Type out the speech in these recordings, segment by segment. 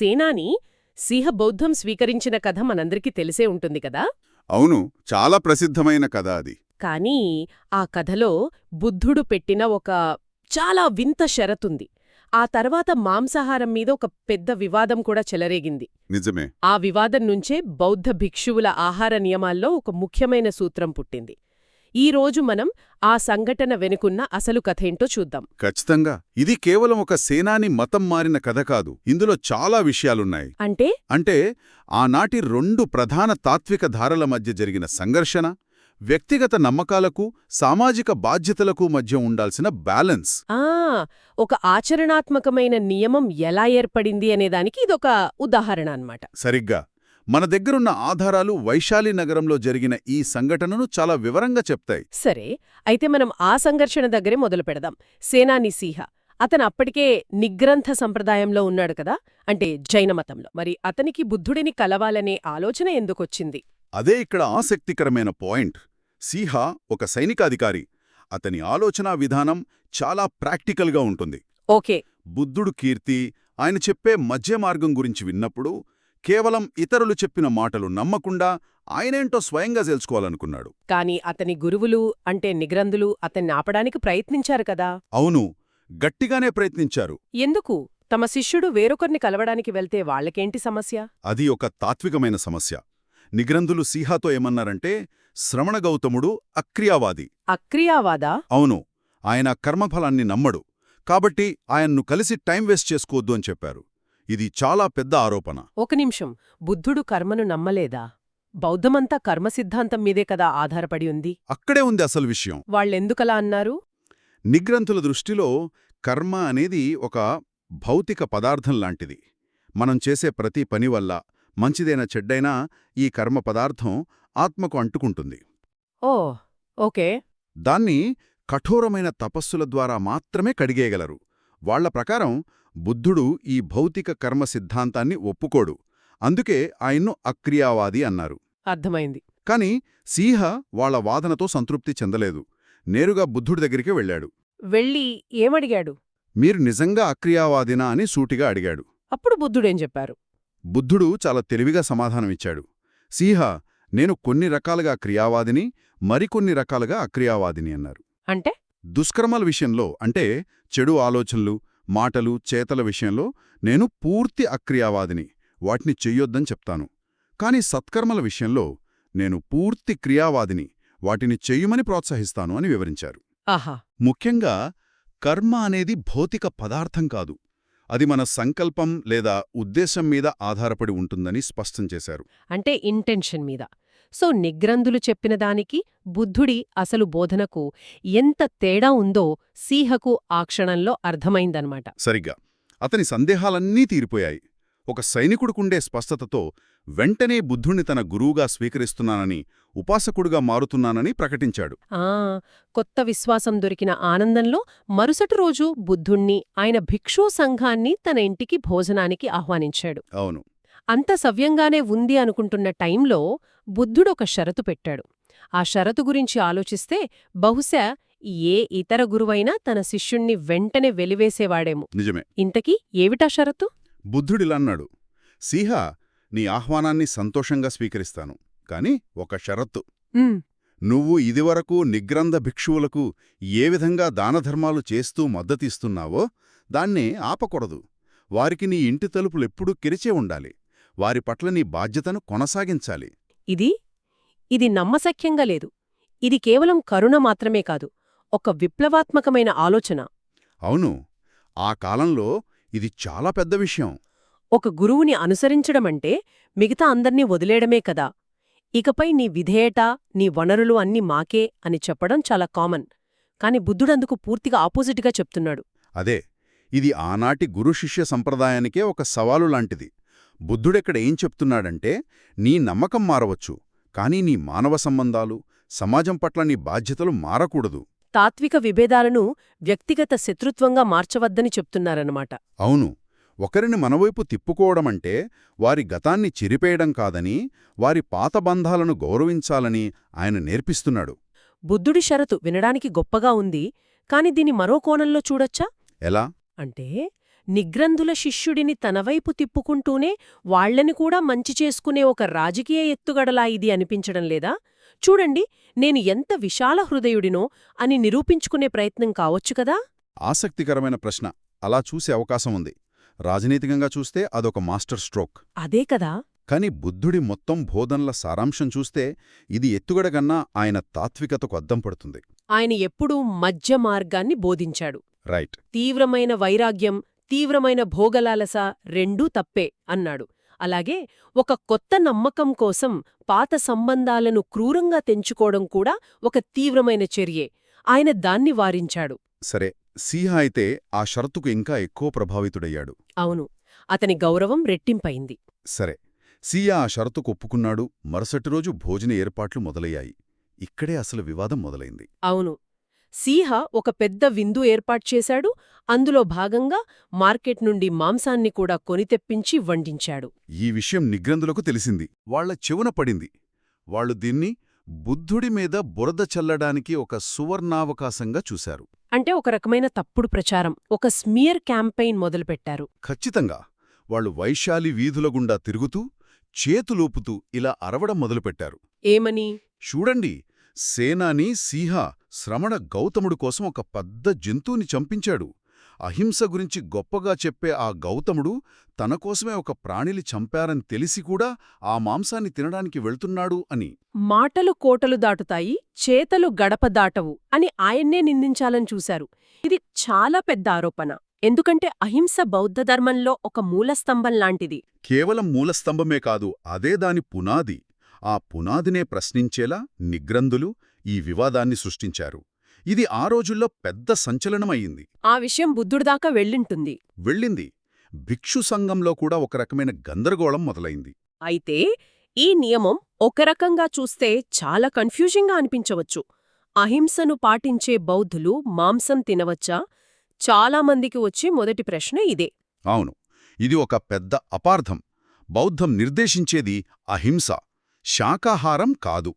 సేనాని సింహ బౌద్ధం స్వీకరించిన కథ మనందరికీ తెలిసే ఉంటుంది కదా? అవును చాలా ప్రసిద్ధమైన కథ అది. కానీ ఆ కథలో బుద్ధుడు పెట్టిన ఒక చాలా వింత షరతుంది. ఆ తర్వాత మాంసాహారం మీద ఒక పెద్ద వివాదం కూడా చెలరేగింది. నిజమే. ఆ వివాదం నుంచే బౌద్ధ భిక్షువుల ఆహార నియమాల్లో ఒక ముఖ్యమైన సూత్రం పుట్టింది. ఈ రోజు మనం ఆ సంఘటన వెనుకున్న అసలు కథేంటో చూద్దాం. ఖచ్చితంగా. ఇది కేవలం ఒక సేనాని మతం మారిన కథ కాదు. ఇందులో చాలా విషయాలున్నాయి. అంటే? అంటే ఆనాటి రెండు ప్రధాన తాత్విక ధారల మధ్య జరిగిన సంఘర్షణ వ్యక్తిగత నమ్మకాలకు సామాజిక బాధ్యతలకు మధ్య ఉండాల్సిన బ్యాలెన్స్. ఆ ఒక ఆచరణాత్మకమైన నియమం ఎలా ఏర్పడింది అనేదానికి ఇదొక ఉదాహరణ అన్నమాట. సరిగ్గా. మన దగ్గరున్న ఆధారాలు వైశాలి నగరంలో జరిగిన ఈ సంఘటనను చాలా వివరంగా చెప్తాయి. సరే అయితే మనం ఆ సంఘర్షణ దగ్గరే మొదలు పెడదాం. సేనాని సీహ అతను అప్పటికే నిగ్రంథ సంప్రదాయంలో ఉన్నాడు కదా? అంటే జైన మతంలో. మరి అతనికి బుద్ధుడిని కలవాలనే ఆలోచన ఎందుకొచ్చింది? అదే ఇక్కడ ఆసక్తికరమైన పాయింట్. సీహా ఒక సైనికాధికారి. అతని ఆలోచనా విధానం చాలా ప్రాక్టికల్గా ఉంటుంది. ఓకే. బుద్ధుడు కీర్తి ఆయన చెప్పే మధ్య మార్గం గురించి విన్నప్పుడు కేవలం ఇతరులు చెప్పిన మాటలు నమ్మకుండా ఆయనేంటో స్వయంగా తెలుసుకోవాలనుకున్నాడు కాని అతని గురువులు అంటే నిగ్రంథులు అతన్ని ఆపడానికి ప్రయత్నించారు కదా? అవును గట్టిగానే ప్రయత్నించారు. ఎందుకు? తమ శిష్యుడు వేరొకరిని కలవడానికి వెళ్తే వాళ్ళకేంటి సమస్య? అది ఒక తాత్వికమైన సమస్య. నిగ్రంథులు సీహాతో ఏమన్నారంటే శ్రవణ గౌతముడు అక్రియావాది. అక్రియావాదా? అవును ఆయన కర్మఫలాన్ని నమ్మడు. కాబట్టి ఆయన్ను కలిసి టైం వేస్ట్ చేసుకోవద్దు అని చెప్పారు. ఇది చాలా పెద్ద ఆరోపణ. ఒక నిమిషం. బుద్ధుడు కర్మను నమ్మలేదా? బౌద్ధమంతా కర్మ సిద్ధాంతం మీదే కదా ఆధారపడి ఉంది? అక్కడే ఉంది అసలు విషయం. వాళ్ళెందుకలా అన్నారు? నిగ్రంథుల దృష్టిలో కర్మ అనేది ఒక భౌతిక పదార్థం లాంటిది. మనం చేసే ప్రతి పని వల్ల మంచిదైనా చెడ్డైనా ఈ కర్మ పదార్థం ఆత్మకు అంటుకుంటుంది. Oh okay. దాన్ని కఠోరమైన తపస్సుల ద్వారా మాత్రమే కడిగేయగలరు. వాళ్ళ ప్రకారం బుద్ధుడు ఈ భౌతిక కర్మ సిద్ధాంతాన్ని ఒప్పుకోడు. అందుకే ఆయన్ను అక్రియావాది అన్నారు. అర్థమైంది. కాని సీహ వాళ్ళ వాదనతో సంతృప్తి చెందలేదు. నేరుగా బుద్ధుడి దగ్గరికి వెళ్ళాడు. వెళ్ళి ఏమడిగాడు? మీరు నిజంగా అక్రియావాదినా అని సూటిగా అడిగాడు. అప్పుడు బుద్ధుడేం చెప్పారు? బుద్ధుడు చాలా తెలివిగా సమాధానమిచ్చాడు సీహ నేను కొన్ని రకాలుగా క్రియావాదిని మరికొన్ని రకాలుగా అక్రియావాదిని అన్నారు. అంటే? దుష్కర్మల విషయంలో అంటే చెడు ఆలోచనలు మాటలు చేతల విషయంలో నేను పూర్తి అక్రియావాదిని. వాటిని చెయ్యొద్దని చెప్తాను. కాని సత్కర్మల విషయంలో నేను పూర్తి క్రియావాదిని. వాటిని చెయ్యమని ప్రోత్సహిస్తాను అని వివరించారు. ఆహా! ముఖ్యంగా కర్మ అనేది భౌతిక పదార్థం కాదు. అది మన సంకల్పం లేదా ఉద్దేశం మీద ఆధారపడి ఉంటుందని స్పష్టం చేశారు. అంటే ఇంటెన్షన్ మీద. సో నిగ్రంథులు చెప్పిన దానికి బుద్ధుడి అసలు బోధనకు ఎంత తేడా ఉందో సీహకు ఆ క్షణంలో అర్థమైందన్నమాట సరిగ్గా. అతని సందేహాలన్నీ తీరిపోయాయి. ఒక సైనికుడికుండే స్పష్టతతో వెంటనే బుద్ధుణ్ణి తన గురువుగా స్వీకరిస్తున్నానని ఉపాసకుడుగా మారుతున్నానని ప్రకటించాడు. ఆ! కొత్త విశ్వాసం దొరికిన ఆనందంలో మరుసటి రోజు బుద్ధుణ్ణి ఆయన భిక్షూ సంఘాన్ని తన ఇంటికి భోజనానికి ఆహ్వానించాడు. అవును. అంత సవ్యంగానే ఉంది అనుకుంటున్న టైంలో బుద్ధుడొక షరతు పెట్టాడు. ఆ షరతు గురించి ఆలోచిస్తే బహుశా ఏ ఇతర గురువైనా తన శిష్యుణ్ణి వెంటనే వెలివేసేవాడేమో. నిజమే. ఇంతకీ ఏవిటా షరతు? బుద్ధుడిలన్నాడు సీహ నీ ఆహ్వానాన్ని సంతోషంగా స్వీకరిస్తాను. కాని ఒక షరత్తు నువ్వు ఇదివరకు నిగ్రంథ భిక్షువులకు ఏ విధంగా దానధర్మాలు చేస్తూ మద్దతిస్తున్నావో దాన్నే ఆపకూడదు. వారికి నీ ఇంటి తలుపులెప్పుడూ కిరిచే ఉండాలి. వారి పట్ల నీ బాధ్యతను కొనసాగించాలి. ఇది ఇది నమ్మశక్యంగా లేదు. ఇది కేవలం కరుణ మాత్రమే కాదు ఒక విప్లవాత్మకమైన ఆలోచన. అవును ఆ కాలంలో ఇది చాలా పెద్ద విషయం. ఒక గురువుని అనుసరించడమంటే మిగతా అందర్నీ వదిలేయడమే కదా. ఇకపై నీ విధేయట నీ వనరులు అన్నీ మాకే అని చెప్పడం చాలా కామన్. కాని బుద్ధుడందుకు పూర్తిగా ఆపోజిట్గా చెప్తున్నాడు. అదే ఇది ఆనాటి గురు శిష్య సంప్రదాయానికే ఒక సవాలు లాంటిది. బుద్ధుడెక్కడ ఏం చెప్తున్నాడంటే నీ నమ్మకం మారవచ్చు కానీ నీ మానవ సంబంధాలు సమాజం పట్ల నీ బాధ్యతలు మారకూడదు. తాత్విక విభేదాలను వ్యక్తిగత శత్రుత్వంగా మార్చవద్దని చెప్తున్నారన్నమాట. అవును. ఒకరిని మనవైపు తిప్పుకోవడమంటే వారి గతాన్ని చిరిపేయడం కాదని వారి పాత బంధాలను గౌరవించాలని ఆయన నేర్పిస్తున్నాడు. బుద్ధుడి షరతు వినడానికి గొప్పగా ఉంది కాని దీని మరో కోణంలో చూడొచ్చా? ఎలా? అంటే నిగ్రంధుల శిష్యుడిని తనవైపు తిప్పుకుంటూనే వాళ్ళని కూడా మంచి చేసుకునే ఒక రాజకీయ ఎత్తుగడలా ఇది అనిపించడం లేదా? చూడండి నేను ఎంత విశాల హృదయుడినో అని నిరూపించుకునే ప్రయత్నం కావచ్చు కదా? ఆసక్తికరమైన ప్రశ్న. అలా చూసే అవకాశం ఉంది. రాజనీతికంగా చూస్తే అదొక మాస్టర్ స్ట్రోక్. అదే కదా? కాని బుద్ధుడి మొత్తం బోధనల సారాంశం చూస్తే ఇది ఎత్తుగడగన్నా ఆయన తాత్వికతకు అద్దం పడుతుంది. ఆయన ఎప్పుడూ మధ్య మార్గాన్ని బోధించాడు. రైట్. తీవ్రమైన వైరాగ్యం తీవ్రమైన భోగలాలస రెండూ తప్పే అన్నాడు. అలాగే ఒక కొత్త నమ్మకం కోసం పాత సంబంధాలను క్రూరంగా తెంచుకోవడం కూడా ఒక తీవ్రమైన చర్యే. ఆయన దాన్ని వారించాడు. సరే సిహ అయితే ఆ షరతుకు ఇంకా ఎక్కువ ప్రభావితుడయ్యాడు. అవును అతని గౌరవం రెట్టింపైంది సరే సియా ఆ షరతుకు ఒప్పుకున్నాడు. మరుసటి రోజు భోజన ఏర్పాట్లు మొదలయ్యాయి. ఇక్కడే అసలు వివాదం మొదలైంది. అవును సీహ ఒక పెద్ద విందు ఏర్పాటు చేశాడు. అందులో భాగంగా మార్కెట్ నుండి మాంసాన్ని కూడా కొని తెప్పించి వండించాడు. ఈ విషయం నిగ్రంథులకు తెలిసింది. వాళ్ళ చెవున పడింది. వాళ్ళు దీన్ని బుద్ధుడి మీద బురద చల్లడానికి ఒక సువర్ణావకాశంగా చూశారు. అంటే ఒక రకమైన తప్పుడు ప్రచారం ఒక స్మియర్ క్యాంపెయిన్ మొదలుపెట్టారు. ఖచ్చితంగా. వాళ్ళు వైశాలి వీధుల గుండా తిరుగుతూ చేతులూపుతూ ఇలా అరవడం మొదలుపెట్టారు. ఏమని? చూడండి. సేనాని సీహ శ్రమణ గౌతముడు కోసం ఒక పెద్ద జంతువుని చంపించాడు. అహింస గురించి గొప్పగా చెప్పే ఆ గౌతముడు తన కోసమే ఒక ప్రాణిని చంపారని తెలిసి కూడా ఆ మాంసాన్ని తినడానికి వెళ్తున్నాడు అని. మాటలు కోటలు దాటుతాయి చేతలు గడప దాటవు అని ఆయన్నే నిందించాలని చూశారు. ఇది చాలా పెద్ద ఆరోపణ. ఎందుకంటే అహింస బౌద్ధ ధర్మంలో ఒక మూలస్తంభం లాంటిది. కేవలం మూలస్తంభమే కాదు అదే దాని పునాది. ఆ పునాదినే ప్రశ్నించేలా నిగ్రంథులు ఈ వివాదాన్ని సృష్టించారు. ఇది ఆ రోజుల్లో పెద్ద సంచలనమయ్యింది. ఆ విషయం బుద్ధుడిదాకా వెళ్ళింటుంది. వెళ్ళింది. భిక్షు సంఘంలో కూడా ఒక రకమైన గందరగోళం మొదలైంది. అయితే ఈ నియమం ఒక రకంగా చూస్తే చాలా కన్ఫ్యూజింగ్గా అనిపించవచ్చు. అహింసను పాటించే బౌద్ధులు మాంసం తినవచ్చా? చాలామందికి వచ్చే మొదటి ప్రశ్న ఇదే. అవును. ఇది ఒక పెద్ద అపార్థం. బౌద్ధం నిర్దేశించేది అహింస శాకాహారం కాదు.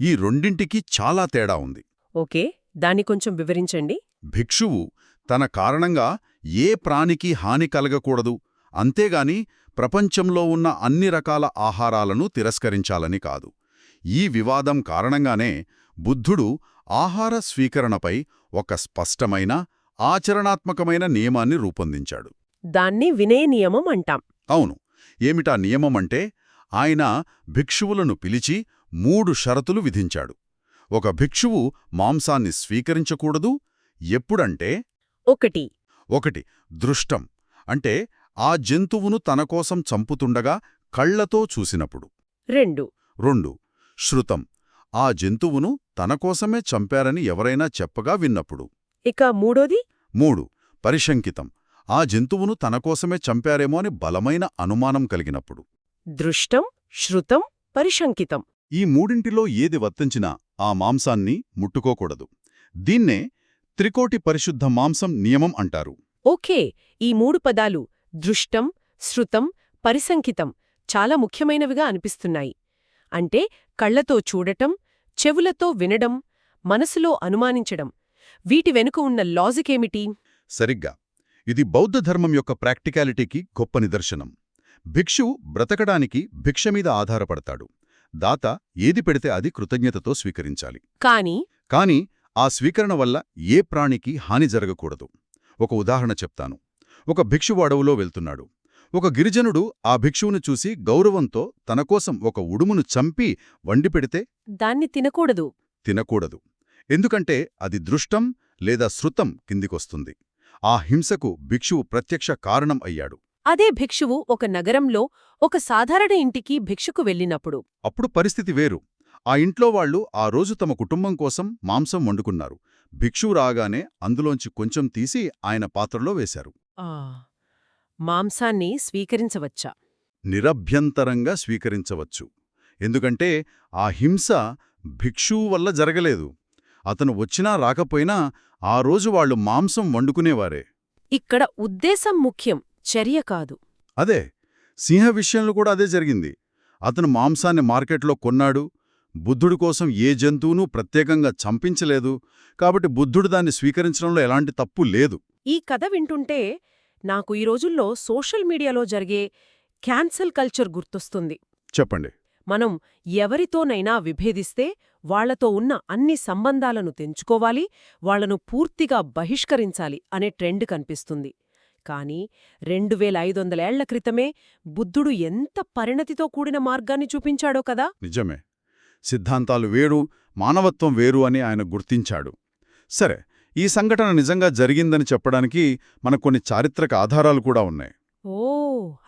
ఈ రెండింటికి చాలా తేడా ఉంది. ఓకే దాన్ని కొంచెం వివరించండి. భిక్షువు తన కారణంగా ఏ ప్రాణికి హాని కలగకూడదు అంతేగాని ప్రపంచంలో ఉన్న అన్ని రకాల ఆహారాలను తిరస్కరించాలని కాదు. ఈ వివాదం కారణంగానే బుద్ధుడు ఆహార స్వీకరణపై ఒక స్పష్టమైన ఆచరణాత్మకమైన నియమాన్ని రూపొందించాడు. దాన్ని వినయ నియమం అంటాం. అవును ఏమిటా నియమమంటే ఆయన భిక్షువులను పిలిచి మూడు షరతులు విధించాడు. ఒక భిక్షువు మాంసాన్ని స్వీకరించకూడదు. ఎప్పుడంటే ఒకటి. ఒకటి దృష్టం. అంటే ఆ జంతువును తనకోసం చంపుతుండగా కళ్ళతో చూసినప్పుడు. రెండు. రెండు శృతం. ఆ జంతువును తనకోసమే చంపారని ఎవరైనా చెప్పగా విన్నప్పుడు. ఇక మూడోది? మూడు పరిశంకితం. ఆ జంతువును తనకోసమే చంపారేమో అని బలమైన అనుమానం కలిగినప్పుడు. దృష్టం శృతం పరిశంకితం. ఈ మూడింటిలో ఏది వర్తించినా ఆ మాంసాన్ని ముట్టుకోకూడదు. దీన్నే త్రికోటి పరిశుద్ధ మాంసం నియమం అంటారు. ఓకే ఈ మూడు పదాలు దృష్టం శృతం పరిసంకితం చాలా ముఖ్యమైనవిగా అనిపిస్తున్నాయి. అంటే కళ్ళతో చూడటం చెవులతో వినడం మనసులో అనుమానించడం వీటి వెనుక ఉన్న లాజికేమిటి సరిగ్గా. ఇది బౌద్ధ ధర్మం యొక్క ప్రాక్టికాలిటీకి గొప్ప నిదర్శనం. భిక్షువు బ్రతకడానికి భిక్ష మీద ఆధారపడతాడు. దాత ఏది పెడితే అది కృతజ్ఞతతో స్వీకరించాలి. కాని కాని ఆ స్వీకరణ వల్ల ఏ ప్రాణికి హాని జరగకూడదు. ఒక ఉదాహరణ చెప్తాను. ఒక భిక్షువు అడవులో వెళ్తున్నాడు. ఒక గిరిజనుడు ఆ భిక్షువును చూసి గౌరవంతో తనకోసం ఒక ఉడుమును చంపి వండి పెడితే దాన్ని తినకూడదు. తినకూడదు. ఎందుకంటే అది దృష్టం లేదా శృతం కిందికొస్తుంది. ఆ హింసకు భిక్షువు ప్రత్యక్ష కారణం అయ్యాడు. అదే భిక్షువు ఒక నగరంలో ఒక సాధారణ ఇంటికి భిక్షకు వెళ్ళినప్పుడు. అప్పుడు పరిస్థితి వేరు. ఆ ఇంట్లో వాళ్ళు ఆ రోజు తమ కుటుంబం కోసం మాంసం వండుకున్నారు. భిక్షువు రాగానే అందులోంచి కొంచెం తీసి ఆయన పాత్రలో వేశారు. ఆ మాంసాన్ని స్వీకరించవచ్చా? నిరభ్యంతరంగా స్వీకరించవచ్చు. ఎందుకంటే ఆ హింస భిక్షువు వల్ల జరగలేదు. అతను వచ్చినా రాకపోయినా ఆ రోజు వాళ్ళు మాంసం వండుకునేవారే. ఇక్కడ ఉద్దేశం ముఖ్యం. చర్య కాదు. అదే సింహ విషయంలో కూడా అదే జరిగింది. అతను మాంసాన్ని మార్కెట్లో కొన్నాడు. బుద్ధుడి కోసం ఏ జంతువునూ ప్రత్యేకంగా చంపించలేదు. కాబట్టి బుద్ధుడు దాన్ని స్వీకరించడంలో ఎలాంటి తప్పు లేదు. ఈ కథ వింటుంటే నాకు ఈ రోజుల్లో సోషల్ మీడియాలో జరిగే క్యాన్సల్ కల్చర్ గుర్తొస్తుంది. చెప్పండి. మనం ఎవరితోనైనా విభేదిస్తే వాళ్ళతో ఉన్న అన్ని సంబంధాలను తెంచుకోవాలి వాళ్ళను పూర్తిగా బహిష్కరించాలి అనే ట్రెండ్ కనిపిస్తుంది. కాని రెండు వేల ఐదొందలేళ్ళ క్రితమే బుద్ధుడు ఎంత పరిణతితో కూడిన మార్గాన్ని చూపించాడో కదా? నిజమే. సిద్ధాంతాలు వేరు మానవత్వం వేరు అని ఆయన గుర్తించాడు. సరే ఈ సంఘటన నిజంగా జరిగిందని చెప్పడానికి మనకు కొన్ని చారిత్రక ఆధారాలు కూడా ఉన్నాయి. ఓ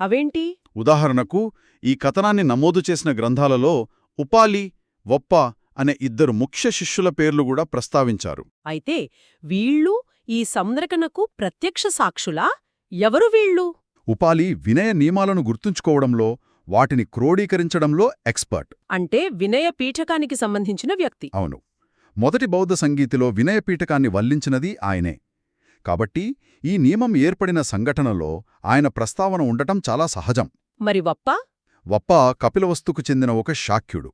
అవేంటి? ఉదాహరణకు ఈ కథనాన్ని నమోదు చేసిన గ్రంథాలలో ఉపాలి వప్ప అనే ఇద్దరు ముఖ్య శిష్యుల పేర్లు కూడా ప్రస్తావించారు. అయితే వీళ్ళు ఈ సంరకణకు ప్రత్యక్ష సాక్షులా? ఎవరు వీళ్ళు? ఉపాలి వినయ నియమాలను గుర్తుంచుకోవడంలో వాటిని క్రోడీకరించడంలో ఎక్స్పర్ట్. అంటే వినయ పీఠకానికి సంబంధించిన వ్యక్తి. అవును. మొదటి బౌద్ధ సంగీతిలో వినయపీఠకాన్ని వల్లించినది ఆయనే. కాబట్టి ఈ నియమం ఏర్పడిన సంఘటనలో ఆయన ప్రస్తావన ఉండటం చాలా సహజం. మరి వప్ప? వప్ప కపిలవస్తుకు చెందిన ఒక శాక్యుడు.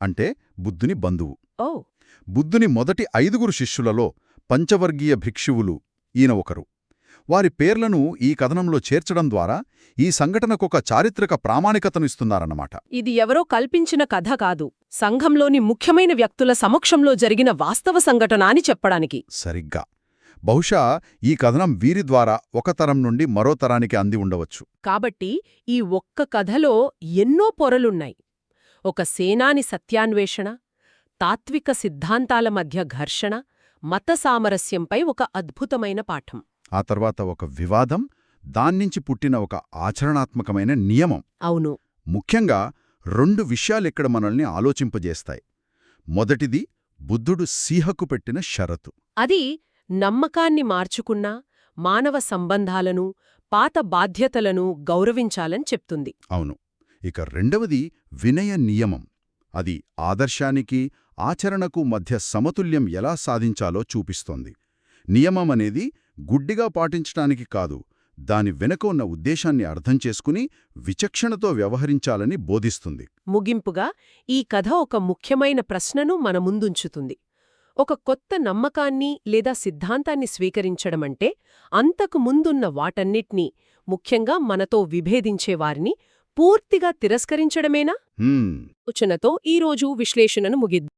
అంటే బుద్ధుని బంధువు. ఓ. బుద్ధుని మొదటి ఐదుగురు శిష్యులలో పంచవర్గీయ భిక్షువులు ఈయన ఒకరు. వారి పేర్లను ఈ కథనంలో చేర్చడం ద్వారా ఈ సంఘటనకొక చారిత్రక ప్రామాణికతనిస్తున్నారన్నమాట. ఇది ఎవరో కల్పించిన కథ కాదు. సంఘంలోని ముఖ్యమైన వ్యక్తుల సమక్షంలో జరిగిన వాస్తవ సంఘటన అని చెప్పడానికి. సరిగ్గా. బహుశా ఈ కథనం వీరి ద్వారా ఒక తరం నుండి మరో తరానికి అంది ఉండవచ్చు. కాబట్టి ఈ ఒక్క కథలో ఎన్నో పొరలున్నాయి. ఒక సేనాని సత్యాన్వేషణ తాత్విక సిద్ధాంతాల మధ్య ఘర్షణ మత సామరస్యంపై ఒక అద్భుతమైన పాఠం. ఆ తర్వాత ఒక వివాదం దాన్నించి పుట్టిన ఒక ఆచరణాత్మకమైన నియమం. అవును. ముఖ్యంగా రెండు విషయాలిక్కడ మనల్ని ఆలోచింపజేస్తాయి. మొదటిది బుద్ధుడు సీహకు పెట్టిన షరతు. అది నమ్మకాన్ని మార్చుకున్నా మానవ సంబంధాలను పాత బాధ్యతలను గౌరవించాలని చెప్తుంది. అవును. ఇక రెండవది వినయ నియమం. అది ఆదర్శానికి ఆచరణకు మధ్య సమతుల్యం ఎలా సాధించాలో చూపిస్తోంది. నియమమనేది గుడ్డిగా పాటించటానికి కాదు దాని వెనుక ఉన్న ఉద్దేశాన్ని అర్థం చేసుకుని విచక్షణతో వ్యవహరించాలని బోధిస్తుంది. ముగింపుగా ఈ కథ ఒక ముఖ్యమైన ప్రశ్నను మన ముందుంచుతుంది. ఒక కొత్త నమ్మకాన్ని లేదా సిద్ధాంతాన్ని స్వీకరించడమంటే అంతకు ముందున్న వాటన్నిట్నీ ముఖ్యంగా మనతో విభేదించేవారిని పూర్తిగా తిరస్కరించడమేనా? సూచనతో ఈరోజు విశ్లేషణను ముగిద్దాం.